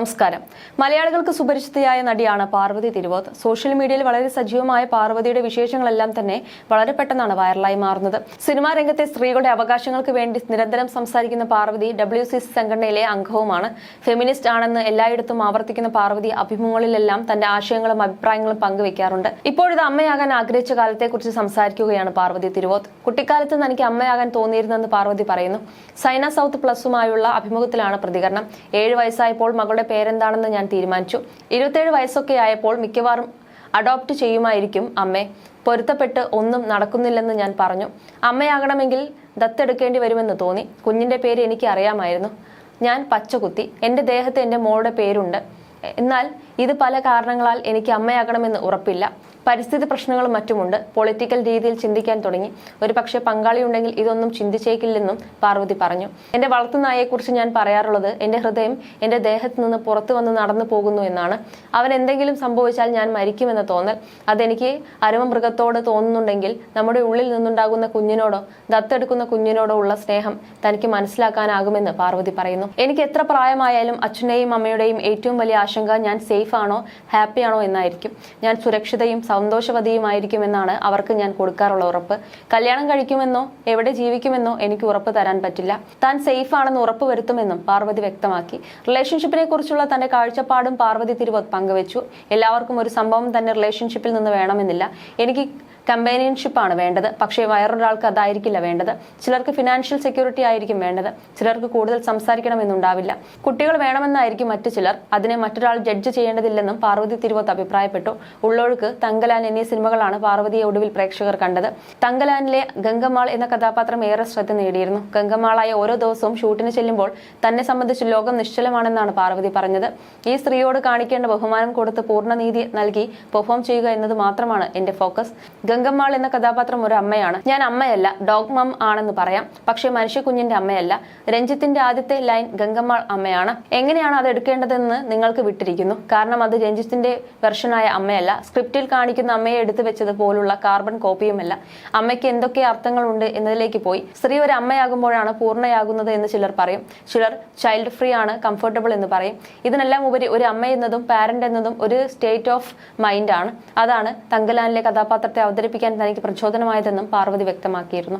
നമസ്കാരം. മലയാളികൾക്ക് സുപരിചിതയായ നടിയാണ് പാർവതി തിരുവോത്ത്. സോഷ്യൽ മീഡിയയിൽ വളരെ സജീവമായ പാർവതിയുടെ വിശേഷങ്ങളെല്ലാം തന്നെ വളരെ പെട്ടെന്നാണ് വൈറലായി മാറുന്നത്. സിനിമാ രംഗത്തെ സ്ത്രീകളുടെ അവകാശങ്ങൾക്ക് വേണ്ടി നിരന്തരം സംസാരിക്കുന്ന പാർവതി ഡബ്ല്യു സി സംഘടനയിലെ അംഗവുമാണ്. ഫെമിനിസ്റ്റ് ആണെന്ന് എല്ലായിടത്തും ആവർത്തിക്കുന്ന പാർവതി അഭിമുഖങ്ങളിലെല്ലാം തന്റെ ആശയങ്ങളും അഭിപ്രായങ്ങളും പങ്കുവെക്കാറുണ്ട്. ഇപ്പോഴിത് അമ്മയാകാൻ ആഗ്രഹിച്ച കാലത്തെക്കുറിച്ച് സംസാരിക്കുകയാണ് പാർവതി തിരുവോത്ത്. കുട്ടിക്കാലത്ത് തനിക്ക് അമ്മയാകാൻ തോന്നിയിരുന്നെന്ന് പാർവതി പറയുന്നു. സൈന സൗത്ത് പ്ലസുമായുള്ള അഭിമുഖത്തിലാണ് പ്രതികരണം. ഏഴ് വയസ്സായപ്പോൾ മകളുടെ പേരെന്താണെന്ന് ഞാൻ തീരുമാനിച്ചു. ഇരുപത്തേഴ് വയസ്സൊക്കെ ആയപ്പോൾ മിക്കവാറും അഡോപ്റ്റ് ചെയ്യുമായിരിക്കും അമ്മേ. പൊരുത്തപ്പെട്ട് ഒന്നും നടക്കുന്നില്ലെന്ന് ഞാൻ പറഞ്ഞു. അമ്മയാകണമെങ്കിൽ ദത്തെടുക്കേണ്ടി വരുമെന്ന് തോന്നി. കുഞ്ഞിന്റെ പേര് എനിക്ക് അറിയാമായിരുന്നു. ഞാൻ പച്ചകുത്തി. എന്റെ ദേഹത്ത് എന്റെ മോളുടെ പേരുണ്ട്. എന്നാൽ ഇത് പല കാരണങ്ങളാൽ എനിക്ക് അമ്മയാകണമെന്ന് ഉറപ്പില്ല. പരിസ്ഥിതി പ്രശ്നങ്ങളും മറ്റുമുണ്ട്. പൊളിറ്റിക്കൽ രീതിയിൽ ചിന്തിക്കാൻ തുടങ്ങി. ഒരു പക്ഷേ പങ്കാളിയുണ്ടെങ്കിൽ ഇതൊന്നും ചിന്തിച്ചേക്കില്ലെന്നും പാർവതി പറഞ്ഞു. എന്റെ വളർത്തുനായെക്കുറിച്ച് ഞാൻ പറയാറുള്ളത് എന്റെ ഹൃദയം എന്റെ ദേഹത്ത് നിന്ന് പുറത്തു വന്ന് നടന്നു പോകുന്നു എന്നാണ്. അവൻ എന്തെങ്കിലും സംഭവിച്ചാൽ ഞാൻ മരിക്കുമെന്ന തോന്നൽ. അതെനിക്ക് അരുമമൃഗത്തോട് തോന്നുന്നുണ്ടെങ്കിൽ നമ്മുടെ ഉള്ളിൽ നിന്നുണ്ടാകുന്ന കുഞ്ഞിനോടോ ദത്തെടുക്കുന്ന കുഞ്ഞിനോടോ ഉള്ള സ്നേഹം തനിക്ക് മനസ്സിലാക്കാനാകുമെന്ന് പാർവതി പറയുന്നു. എനിക്ക് എത്ര പ്രായമായാലും അച്ഛനെയും അമ്മയുടെയും ഏറ്റവും വലിയ ആശങ്ക ഞാൻ സേഫ് ആണോ ഹാപ്പി ആണോ എന്നായിരിക്കും. ഞാൻ സുരക്ഷിതയും സന്തോഷവതിയുമായിരിക്കുമെന്നാണ് അവർക്ക് ഞാൻ കൊടുക്കാറുള്ള ഉറപ്പ്. കല്യാണം കഴിക്കുമെന്നോ എവിടെ ജീവിക്കുമെന്നോ എനിക്ക് ഉറപ്പ് തരാൻ പറ്റില്ല. താൻ സേഫ് ആണെന്ന് ഉറപ്പ് വരുത്തുമെന്നും പാർവതി വ്യക്തമാക്കി. റിലേഷൻഷിപ്പിനെ കുറിച്ചുള്ള തന്റെ കാഴ്ചപ്പാടും പാർവതി തിരുവത് പങ്കുവച്ചു. എല്ലാവർക്കും ഒരു സംഭവം തന്നെ റിലേഷൻഷിപ്പിൽ നിന്ന് വേണമെന്നില്ല. എനിക്ക് കമ്പാനിയൻഷിപ്പാണ് വേണ്ടത്. പക്ഷേ വേറൊരാൾക്ക് അതായിരിക്കില്ല വേണ്ടത്. ചിലർക്ക് ഫിനാൻഷ്യൽ സെക്യൂരിറ്റി ആയിരിക്കും വേണ്ടത്. ചിലർക്ക് കൂടുതൽ സംസാരിക്കണമെന്നുണ്ടാവില്ല. കുട്ടികൾ വേണമെന്നായിരിക്കും മറ്റു ചിലർ. അതിനെ മറ്റൊരാൾ ജഡ്ജ് ചെയ്യേണ്ടതില്ലെന്നും പാർവതി തിരുവത്ത് അഭിപ്രായപ്പെട്ടു. ഉള്ളൊഴുക്ക് തങ്കലാൻ എന്നീ സിനിമകളാണ് പാർവതിയെ ഒടുവിൽ പ്രേക്ഷകർ കണ്ടത്. തങ്കലാനിലെ ഗംഗമാൾ എന്ന കഥാപാത്രം ഏറെ ശ്രദ്ധ നേടിയിരുന്നു. ഗംഗമാളായ ഓരോ ദിവസവും ഷൂട്ടിന് ചെല്ലുമ്പോൾ തന്നെ സംബന്ധിച്ച് ലോകം നിശ്ചലമാണെന്നാണ് പാർവതി പറഞ്ഞത്. ഈ സ്ത്രീയോട് കാണിക്കേണ്ട ബഹുമാനം കൊടുത്ത് പൂർണനീതി നൽകി പെർഫോം ചെയ്യുക എന്നത് മാത്രമാണ് എന്റെ ഫോക്കസ്. ഗംഗമ്മാൾ എന്ന കഥാപാത്രം ഒരു അമ്മയാണ്. ഞാൻ അമ്മയല്ല ഡോഗ് മം ആണെന്ന് പറയാം. പക്ഷേ മനുഷ്യക്കുഞ്ഞിന്റെ അമ്മയല്ല. രഞ്ജിത്തിന്റെ ആദ്യത്തെ ലൈൻ ഗംഗമ്മാൾ അമ്മയാണ്. എങ്ങനെയാണ് അത് എടുക്കേണ്ടതെന്ന് നിങ്ങൾക്ക് വിട്ടിരിക്കുന്നു. കാരണം അത് രഞ്ജിത്തിന്റെ വെർഷനായ അമ്മയല്ല. സ്ക്രിപ്റ്റിൽ കാണിക്കുന്ന അമ്മയെ എടുത്തു വെച്ചത് പോലുള്ള കാർബൺ കോപ്പിയുമല്ല. അമ്മയ്ക്ക് എന്തൊക്കെ അർത്ഥങ്ങളുണ്ട് എന്നതിലേക്ക് പോയി. സ്ത്രീ ഒരു അമ്മയാകുമ്പോഴാണ് പൂർണയാകുന്നത് എന്ന് ചിലർ പറയും. ചിലർ ചൈൽഡ് ഫ്രീ ആണ് കംഫർട്ടബിൾ എന്ന് പറയും. ഇതിനെല്ലാം ഉപരി ഒരു അമ്മ എന്നതും പാരന്റ് എന്നതും ഒരു സ്റ്റേറ്റ് ഓഫ് മൈൻഡ് ആണ്. അതാണ് തങ്കലാനിലെ കഥാപാത്രത്തെ അവതരിപ്പിക്കാൻ തനിക്ക് പ്രചോദനമായതെന്നും പാർവതി വ്യക്തമാക്കിയിരുന്നു.